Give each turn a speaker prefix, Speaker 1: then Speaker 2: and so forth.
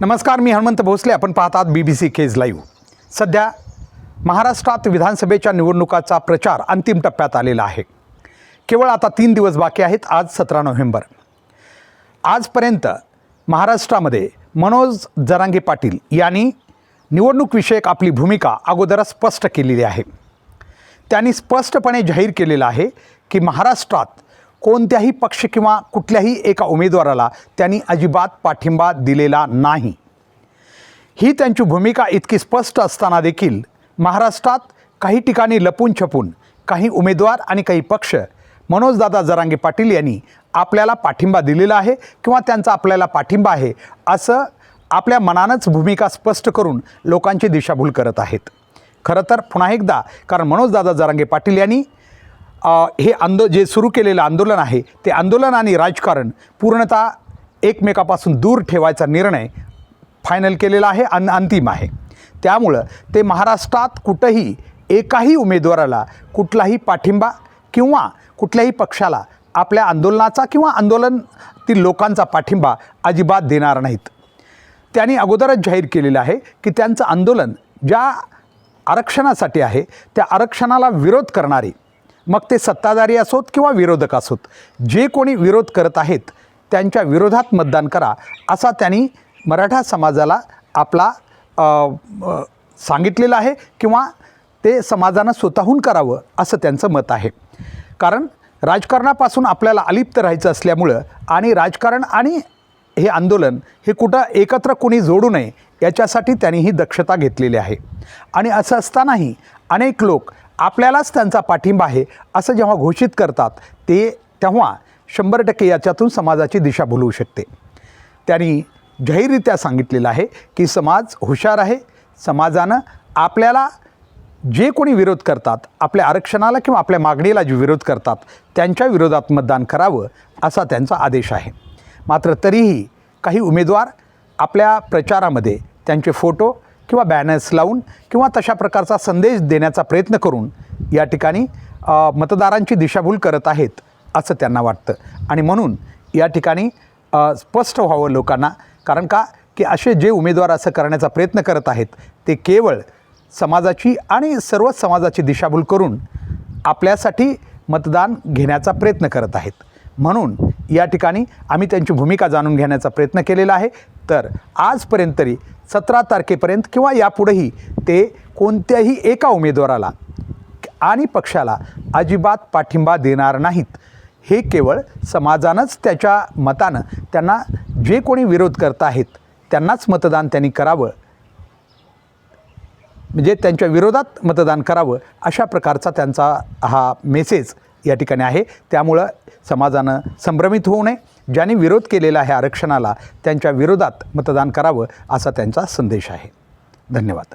Speaker 1: नमस्कार मी हनुमंत भोसले. आपण पाहतात B B C Kej live सध्या महाराष्ट्रात विधानसभेच्या निवडणुकाचा प्रचार अंतिम टप्प्यात आलेला आहे. केवळ आता तीन दिवस बाकी आहेत आज सतरा नोव्हेंबर. आजपर्यंत महाराष्ट्रामध्ये मनोज जरांगे पाटील यांनी निवडणूकविषयक आपली भूमिका अगोदरच स्पष्ट केलेली आहे. त्यांनी स्पष्टपणे जाहीर केलेलं आहे की महाराष्ट्रात कोणत्याही पक्ष किंवा कुठल्याही एका उमेदवाराला त्यांनी अजिबात पाठिंबा दिलेला नाही. ही त्यांची भूमिका इतकी स्पष्ट असताना देखील महाराष्ट्रात काही ठिकाणी लपून छपून काही उमेदवार आणि काही पक्ष मनोजदादा जरांगे पाटील यांनी आपल्याला पाठिंबा दिलेला आहे किंवा त्यांचा आपल्याला पाठिंबा आहे असं आपल्या मनानंच भूमिका स्पष्ट करून लोकांची दिशाभूल करत आहेत. खरं तर पुन्हा एकदा कारण मनोजदादा जरांगे पाटील यांनी हे आंदो जे सुरू केलेलं आंदोलन आहे ते आंदोलन आणि राजकारण पूर्णतः एकमेकापासून दूर ठेवायचा निर्णय फायनल केलेला आहे अन अंतिम आहे. त्यामुळं ते महाराष्ट्रात कुठंही एकाही उमेदवाराला कुठलाही पाठिंबा किंवा कुठल्याही पक्षाला आपल्या आंदोलनाचा किंवा आंदोलनातील लोकांचा पाठिंबा अजिबात देणार नाहीत. त्यांनी अगोदरच जाहीर केलेलं आहे की त्यांचं आंदोलन ज्या आरक्षणासाठी आहे त्या आरक्षणाला विरोध करणारी मग ते सत्ताधारी असोत किंवा विरोधक असोत जे कोणी विरोध करत आहेत त्यांच्या विरोधात मतदान करा असा त्यांनी मराठा समाजाला आपला सांगितलेलं आहे किंवा ते समाजानं स्वतःहून करावं असं त्यांचं मत आहे. कारण राजकारणापासून आपल्याला अलिप्त राहायचं असल्यामुळं आणि राजकारण आणि हे आंदोलन हे कुठं एकत्र कोणी जोडू नये याच्यासाठी त्यांनी ही दक्षता घेतलेली आहे. आणि असं असतानाही अनेक लोक आपल्यालाच त्यांचा पाठिंबा आहे असं जेव्हा घोषित करतात ते तेव्हा शंभर टक्के याच्यातून समाजाची दिशा भुलवू शकते. त्यांनी जाहीररित्या सांगितलेलं आहे की समाज हुशार आहे समाजानं आपल्याला जे कोणी विरोध करतात आपल्या आरक्षणाला किंवा आपल्या मागणीला जे विरोध करतात त्यांच्या विरोधात मतदान करावं असा त्यांचा आदेश आहे. मात्र तरीही काही उमेदवार आपल्या प्रचारामध्ये त्यांचे फोटो किंवा बॅनर्स लावून किंवा तशा प्रकारचा संदेश देण्याचा प्रयत्न करून या ठिकाणी मतदारांची दिशाभूल करत आहेत असं त्यांना वाटतं. आणि म्हणून या ठिकाणी स्पष्ट व्हावं लोकांना कारण का की असे जे उमेदवार असं करण्याचा प्रयत्न करत आहेत ते केवळ समाजाची आणि सर्वच समाजाची दिशाभूल करून आपल्यासाठी मतदान घेण्याचा प्रयत्न करत आहेत. म्हणून या ठिकाणी आम्ही त्यांची भूमिका जाणून घेण्याचा प्रयत्न केलेला आहे. तर आजपर्यंत तरी सतरा तारखेपर्यंत किंवा यापुढेही ते कोणत्याही एका उमेदवाराला आणि पक्षाला अजिबात पाठिंबा देणार नाहीत. हे केवळ समाजानंच त्याच्या मतानं त्यांना जे कोणी विरोध करत आहेत त्यांनाच मतदान त्यांनी करावं. म्हणजे त्यांच्या विरोधात मतदान करावं अशा प्रकारचा त्यांचा हा मेसेज या ठिकाणी आहे. त्यामुळं समाजानं संभ्रमित होऊ नये. ज्यांनी विरोध केलेला आहे आरक्षणाला त्यांच्या विरोधात मतदान करावं असा त्यांचा संदेश आहे. धन्यवाद.